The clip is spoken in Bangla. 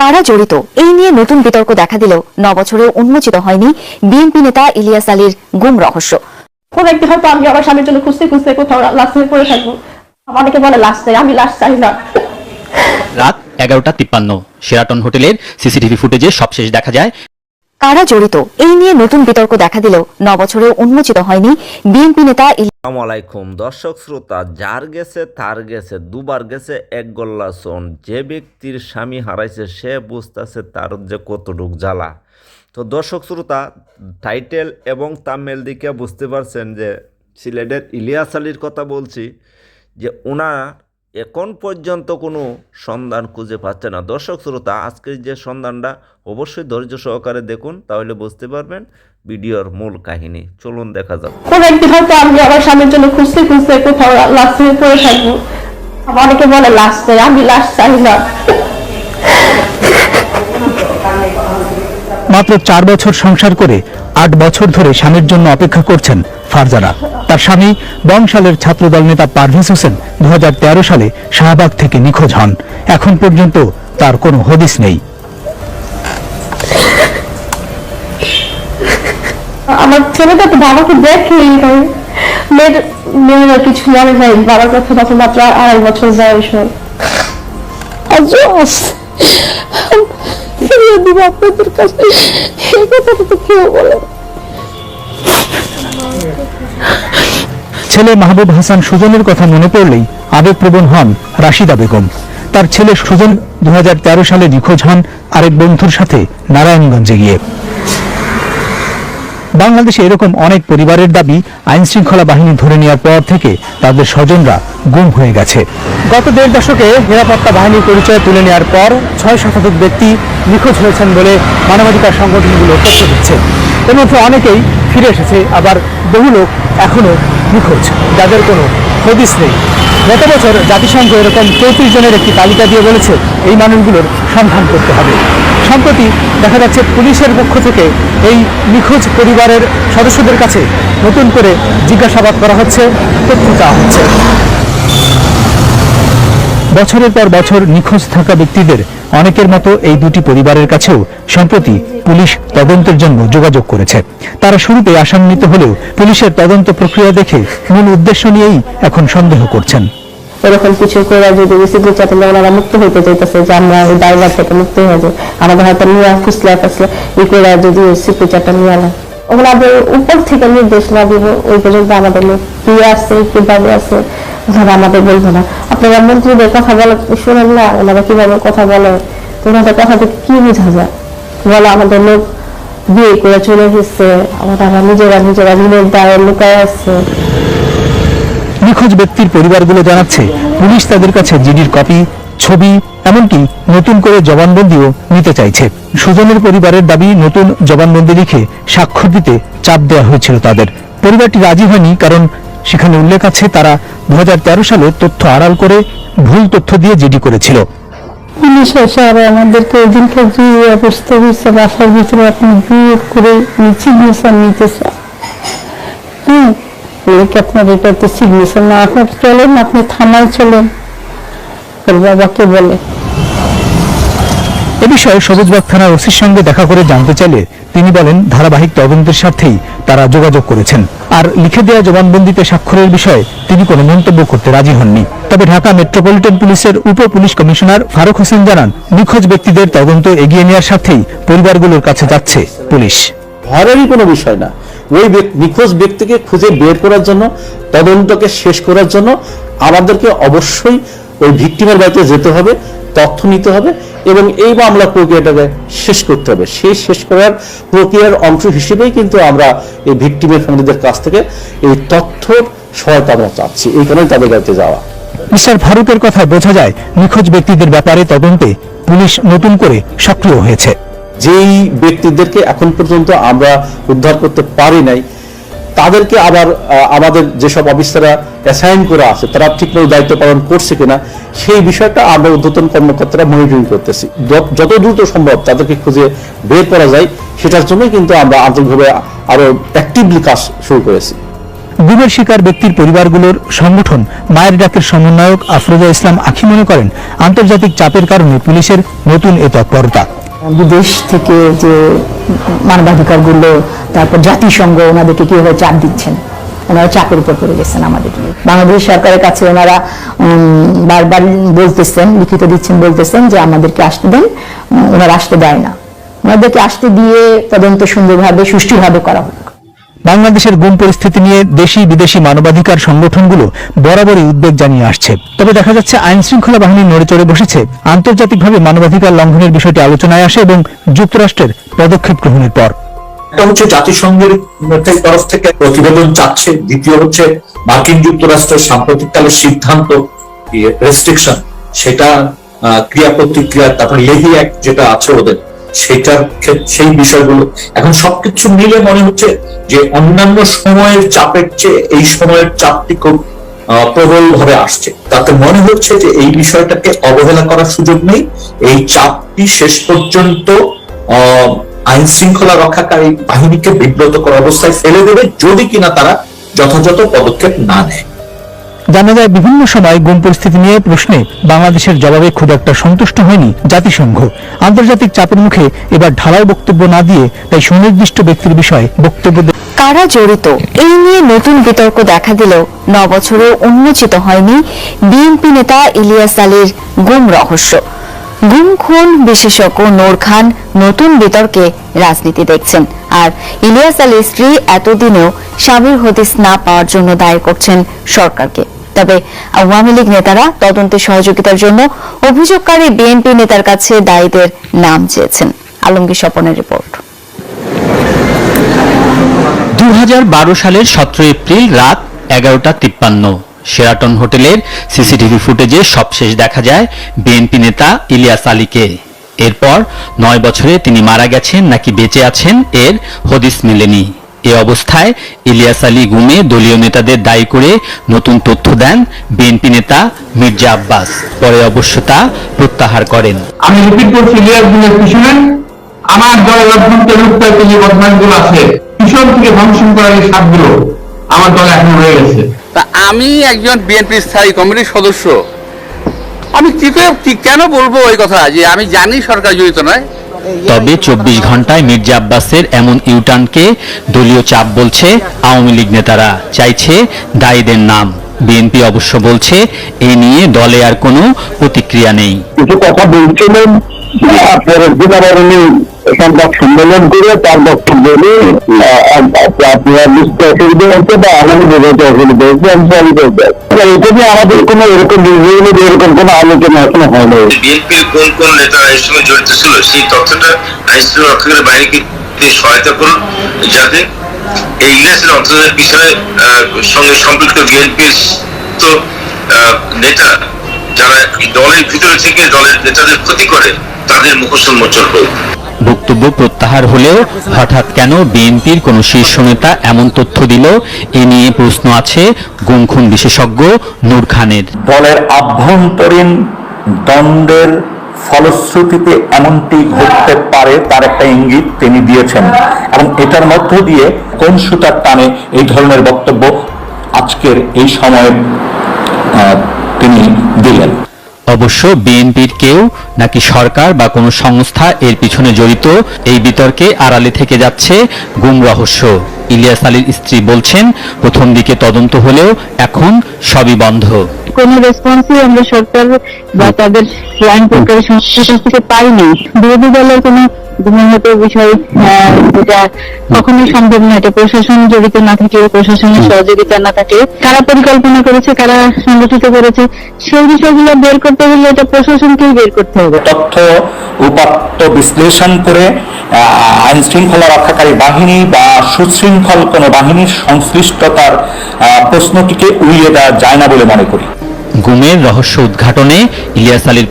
কারা জড়িত? এই নিয়ে নতুন বিতর্ক দেখা দিলেও নবছরেও উন্মোচিত হয়নি বিএনপি নেতা ইলিয়াস আলীর গুম রহস্য। কোন একদিন হয়তো আমি আমার স্বামীর জন্য খুঁজতে খুঁজতে কোথাও লাশ পড়ে থাকব। অনেকে বলে লাশ চাই আমি লাশ চাই না। রাত এগারোটা তিপ্পান্ন। সেরাটন হোটেলের সিসিটিভি ফুটেজে সবশেষ দেখা যায়। কারা জড়িত? এই নিয়ে নতুন বিতর্ক দেখা দিলেও নবছরেও উন্মোচিত হয়নি বিএনপি নেতা আলাইকুম দর্শক শ্রোতা, যার গেছে তার গেছে, দুবার গেছে এক গল্লা শোন যে ব্যক্তির স্বামী হারাইছে, সে বুঝতেছে তার যে কতটুক জ্বালা। তো দর্শক শ্রোতা, টাইটেল এবং তামেল দিকে বুঝতে পারছেন যে সিলেটের ইলিয়াস আলীর কথা বলছি, যে ওনার এখন পর্যন্ত কোনো সন্ধান খুঁজে পাচ্ছে না। দর্শক শ্রোতা, আজকের যে সন্ধানটা অবশ্যই ধৈর্য সহকারে দেখুন, তাহলে বুঝতে পারবেন ভিডিওর মূল কাহিনী। চলুন দেখা যাক। কোন একদিন হয়তো আমি আমার স্বামীর জন্য খুঁজতে খুঁজতে কোথাও লাশ হয়ে পড়ে থাকব। অনেকে বলে লাশ চাই আমি লাশ চাই না। মাত্র চার বছর সংসার করে আট বছর ধরে স্বামীর জন্য অপেক্ষা করছেন ফারজানা। তার স্বামী বংশালের ছাত্রদল নেতা পারভেজ হোসেন দু হাজার তেরো সালে শাহবাগ থেকে নিখোঁজ হন। এখন পর্যন্ত তার কোনো হদিস নেই। আমার ছেলেটা তো বাবাকে দেখেই নাই। মেয়ের মেয়েরা কিছু মনে নাই। বাবার কথা তখন মাত্র আড়াই বছর হয়। আজও ফিরিয়ে দিব আপনাদের কাছে। এই কথাটা তো কেউ বলে ছেলে মাহবুব হাসান সুজনের কথা মনে পড়লেই আবেগপ্রবণ হন রাশিদা বেগম। তার ছেলে সুজন দু হাজার তেরো সালে নিখোঁজ হন আরেক বন্ধুর সাথে নারায়ণগঞ্জে গিয়ে। বাংলাদেশে এরকম অনেক পরিবারের দাবি আইন শৃঙ্খলা বাহিনী ধরে নেওয়ার পর থেকে তাদের স্বজনরা গুম হয়ে গেছে। গত দেড় দশকে নিরাপত্তা বাহিনীর পরিচয় তুলে নেওয়ার পর ছয় শতাধিক ব্যক্তি নিখোঁজ হয়েছেন বলে মানবাধিকার সংগঠনগুলো তথ্য দিচ্ছে। এর মধ্যে অনেকেই ফিরে এসেছে, আবার বহু লোক এখনও নিখোঁজ। যাদের কোনো হদিস নেই। গত বছর জাতিসংঘ এরকম চৌত্রিশ জনের একটি তালিকা দিয়ে বলেছে এই মানুষগুলোর সন্ধান করতে হবে। সম্প্রতি দেখা যাচ্ছে পুলিশের পক্ষ থেকে এই নিখোঁজ পরিবারের সদস্যদের কাছে নতুন করে জিজ্ঞাসাবাদ করা হচ্ছে, তথ্য চাওয়া হচ্ছে। বছরের পর বছর নিখোঁজ থাকা ব্যক্তিদের অনেকের মতো এই দুটি পরিবারের কাছেও সম্প্রতি পুলিশ তদন্তের জন্য যোগাযোগ করেছে। তারা শুরুতে আশান্বিত হলেও পুলিশের তদন্ত প্রক্রিয়া দেখে মূল উদ্দেশ্য নিয়েই এখন সন্দেহ করছেন। এরকম কিছু করে যদি রিসিপ্ট চাইলে ওনারা মুক্ত হইতে চাইতেছে যে আমরা ওই ড্রাইভার থেকে মুক্ত হয়ে যাই, আমাদের হয়তো নিয়ে ফুসলা ফাসলা ই করে যদি সিকিউরিটিটা নিয়ে আনা। ওনাদের উপর থেকে নির্দেশ না দিব, ওই পর্যন্ত আমাদের কি আছে, কীভাবে আছে ওনারা আমাদের বলব না। আপনারা মন্ত্রীদের কথা বলে, শুনেন না, ওনারা কীভাবে কথা বলে, ওনাদের কথা থেকে কি বোঝা যায়? বলে, আমাদের লোক বিয়ে করে চলে গেছে আমরা নিজেরা নিজেরা ঋণের দায়ে লুকায় আছে। নিখোঁজ ব্যক্তির পরিবারগুলো জানাচ্ছে, পুলিশ তাদের কাছে জিডির কপি, ছবি, এমনকি নতুন করে জবানবন্দিও নিতে চাইছে। সুজনের পরিবারের দাবি, নতুন জবানবন্দি লিখে স্বাক্ষর দিতে চাপ দেওয়া হয়েছিল তাদের। পরিবারটি রাজি হয়নি কারণ সেখানে উল্লেখ আছে তারা দু হাজার তেরো সালে তথ্য আড়াল করে ভুল তথ্য দিয়ে জিডি করেছিল। পুলিশ এসে আর আমাদেরকে জুয়ে বসতে হয়েছে বাসার ভিতরে আপনি করে সিগনেচার নিতে চান হ্যাঁ আপনার এটাতে সিগনেচার না আপনার চলেন আপনি থানায় চলেন। বাবাকে বলে। এ বিষয়ে সবুজবাগ থানার ওসির সঙ্গে দেখা করে জানতে চাইলে তিনি বলেন ধারাবাহিক তদন্তের স্বার্থেই তারা যোগাযোগ করেছেন। আর লিখে দেওয়া জবানবন্দিতে স্বাক্ষরের বিষয়ে তিনি কোনো মন্তব্য করতে রাজি হননি। তবে ঢাকা মেট্রোপলিটন পুলিশের উপ পুলিশ কমিশনার ফারুক হোসেন জানান, নিখোঁজ ব্যক্তিদের তদন্ত এগিয়ে নেওয়ার সাথেই পরিবারগুলোর কাছে যাচ্ছে পুলিশ। ভয়েরই কোনো বিষয় না। ওই নিখোঁজ ব্যক্তিকে খুঁজে বের করার জন্য, তদন্তকে শেষ করার জন্য আমাদেরকে অবশ্যই ওই ভিক্টিমের বাড়িতে যেতে হবে। তথ্য নিতে হবে এবং এই মামলা প্রক্রিয়াটাকে শেষ করতে হবে। সেই শেষ করার প্রক্রিয়ার অংশ হিসেবেই কিন্তু আমরা এই ভিক্টিমের ফ্যামিলিদের কাছ থেকে এই তথ্যর সহায়তা আমরা চাচ্ছি। এই কারণে তাদের বাড়িতে যাওয়া। মিস্টার ফারুকের কথা বোঝা যায় নিখোঁজ ব্যক্তিদের ব্যাপারে তদন্তে পুলিশ নতুন করে সক্রিয় হয়েছে। যেই ব্যক্তিদেরকে এখন পর্যন্ত আমরা উদ্ধার করতে পারি নাই তাদেরকে আবার আমাদের যেসব অফিসাররা অ্যাসাইন করা আছে, তারা ঠিকমতো দায়িত্ব পালন করছে কিনা, সেই বিষয়টা আমরা ঊর্ধ্বতন কর্মকর্তারা মনিটরিং করতেছি। যত- দ্রুত সম্ভব তাদেরকে খুঁজে বের করা যায়, সেটার জন্যই কিন্তু আমরা আন্তরিকভাবে আরও অ্যাক্টিভলি কাজ শুরু করেছি। গুমের শিকার ব্যক্তির পরিবারগুলোর সংগঠন মায়ের ডাকের সমন্বয়ক আফরোজা ইসলাম আখি মনে করেন, আন্তর্জাতিক চাপের কারণে পুলিশের নতুন এ তৎপরতা। বিদেশ থেকে যে মানবাধিকারগুলো, তারপর জাতিসংঘ ওনাদেরকে কীভাবে চাপ দিচ্ছেন? ওনারা চাপের উপর পড়ে গেছেন আমাদের বাংলাদেশ সরকারের কাছে ওনারা বারবার বলতেছেন, লিখিত দিচ্ছেন, বলতেছেন যে আমাদেরকে আসতে দেন। ওনারা আসতে দেয় না। ওনাদেরকে আসতে দিয়ে তদন্ত সুন্দরভাবে, সুষ্ঠুভাবে করা হোক বাংলাদেশের গুম পরিস্থিতি নিয়ে দেশি বিদেশি মানবাধিকার সংগঠনগুলো বরাবরই উদ্বেগ জানিয়ে আসছে। তবে দেখা যাচ্ছে আইন শৃঙ্খলা বাহিনী নড়ে চড়ে বসেছে। আন্তর্জাতিকভাবে মানবাধিকার লঙ্ঘনের বিষয়টি আলোচনায় আসে এবং যুক্তরাষ্ট্রের পদক্ষেপ গ্রহণের পর। একটা হচ্ছে জাতিসংঘের তরফ থেকে প্রতিবেদন চাচ্ছে। দ্বিতীয় হচ্ছে মার্কিন যুক্তরাষ্ট্রের সাম্প্রতিককালের সিদ্ধান্ত রেস্ট্রিকশন সেটা ক্রিয়া প্রতিক্রিয়া তারপর লেহি অ্যাক্ট যেটা আছে ওদের। সেটার সেই বিষয়গুলো। এখন সবকিছু মিলে মনে হচ্ছে যে অন্যান্য সময়ের চাপের চেয়ে এই সময়ের চাপটি খুব প্রবল ভাবে আসছে। তাতে মনে হচ্ছে যে এই বিষয়টাকে অবহেলা করার সুযোগ নেই। এই চাপটি শেষ পর্যন্ত আইন শৃঙ্খলা রক্ষাকারী বাহিনীকে বিব্রত করা অবস্থায় ফেলে দেবে যদি কিনা তারা যথাযথ পদক্ষেপ না নেয়। জানা যায় বিভিন্ন সময় গুম পরিস্থিতি নিয়ে প্রশ্নে বাংলাদেশের জবাবে খুব একটা সন্তুষ্ট হয়নি জাতিসংঘ। আন্তর্জাতিক চাপের মুখে এবার ঢালাও বক্তব্য না দিয়ে তাই সুনির্দিষ্ট ব্যক্তির বিষয়ে বক্তব্য কারা জড়িত? এই নিয়ে নতুন বিতর্ক দেখা দিলেও ন বছরেও উন্মোচিত হয়নি বিএনপি নেতা ইলিয়াস আলীর গুম রহস্য। গুম খুন বিশেষজ্ঞ নূর খান নতুন বিতর্কে রাজনীতি দেখছেন। আর ইলিয়াস আলীর স্ত্রী এতদিনেও স্বামীর হদিস না পাওয়ার জন্য দায়ী করছেন সরকারকে। তবে আওয়ামী লীগ নেতারা তদন্তে সহযোগিতার জন্য অভিযোগকারী বিএনপি নেতার কাছে দায়ীদের নাম চেয়েছেন। আলমগীর স্বপনের রিপোর্ট। দু সালের সতেরো এপ্রিল রাত এগারোটা তিপ্পান্ন। শেরাটন হোটেলের সিসিটিভি ফুটেজে সবশেষ দেখা যায় বিএনপি নেতা ইলিয়াস আলীকে। এরপর নয় বছরে তিনি মারা গেছেন নাকি বেঁচে আছেন এর হদিস মেলেনি। এ অবস্থায় ইলিয়াস আলী গুমে দলীয় নেতাদের দায়ী করে নতুন তথ্য দেন বিএনপি নেতা মির্জা আব্বাস। পরে অবশ্য তা প্রত্যাহার করেন। আমি রিপিট করছি ইলিয়াস গুলের পিছনে আমার দলের অভ্যন্তরে উত্তর যে বদমাইশগুলো আছে। পিছন থেকে ধ্বংসন করার এই সাপগুলো আমার দলে এখন রয়ে গেছে। তা আমি একজন বিএনপি স্থায়ী কমিটির সদস্য। আমি কি কেন বলব ওই কথা? যে আমি জানি সরকার জড়িত নয়। তবে চব্বিশ ঘন্টায় মির্জা আব্বাসের এমন ইউটার্নকে দলীয় চাপ বলছে আওয়ামী লীগ নেতারা। চাইছে দায়ীদের নাম। বিএনপি অবশ্য বলছে এ নিয়ে দলে আর কোনো প্রতিক্রিয়া নেই। কিছু কথা বলছিলেন দিনারায়ণী সম্মেলন করে তার বক্তব্য নিয়ে আমাদের এরকম এরকম আলোচনা এখনও হয়নি। কোন কোন নেতারা এর সঙ্গে জড়িত ছিল, সেই তথ্যটা রক্ষাকারী সহায়তা করুন, যাতে এই সঙ্গে সম্পৃক্ত বিএনপির তো নেতা যারা দলের ভিতরে থেকে দলের নেতাদের ক্ষতি করে, তাদের মুখোশ উন্মোচন হোক। বক্তব্য প্রত্যাহার হলেও হঠাৎ কেন বিএনপির কোনো শীর্ষ নেতা এমন তথ্য দিল? এ নিয়ে প্রশ্ন আছে গুমখুন বিশেষজ্ঞ নূর খানের। দলের আভ্যন্তরীণ দ্বন্দ্বের ফলশ্রুতিতে এমনটি ঘটতে পারে তার একটা ইঙ্গিত তিনি দিয়েছেন। এবং এটার মধ্য দিয়ে কোন সুতার টানে এই ধরনের বক্তব্য আজকের এই সময়ে তিনি দিলেন। অবশ্য বিএনপির কেউ নাকি সরকার বা কোনো সংস্থা এর পিছনে জড়িত এই বিতর্কে আড়ালে থেকে যাচ্ছে গুম রহস্য। ইলিয়াস আলীর স্ত্রী বলছেন, প্রথম দিকে তদন্ত হলেও এখন সবই বন্ধ। কোনো রেসপন্সই আমরা সরকার বা তাদের আইন প্রকারের সংস্থার থেকে পাইনি। বিরোধী দলের কোনো গুণগত বিষয় যেটা কখনোই সম্ভব না। এটা প্রশাসন জড়িত না থাকে প্রশাসনের সহযোগিতা না থাকে কারা পরিকল্পনা করেছে কারা সংগঠিত করেছে সেই বিষয়গুলো বের করতে হলে এটা প্রশাসনকেই বের করতে হবে। তথ্য উপাত্ত বিশ্লেষণ করে আহ, আইন শৃঙ্খলা রক্ষাকারী বাহিনী বা সুশৃঙ্খল কোনো বাহিনীর সংশ্লিষ্টতার আহ, প্রশ্নটিকে উড়িয়ে দেওয়া যায় না বলে মনে করি। গুমের রহস্য উদ্ঘাটনে ইলিয়াস আলীর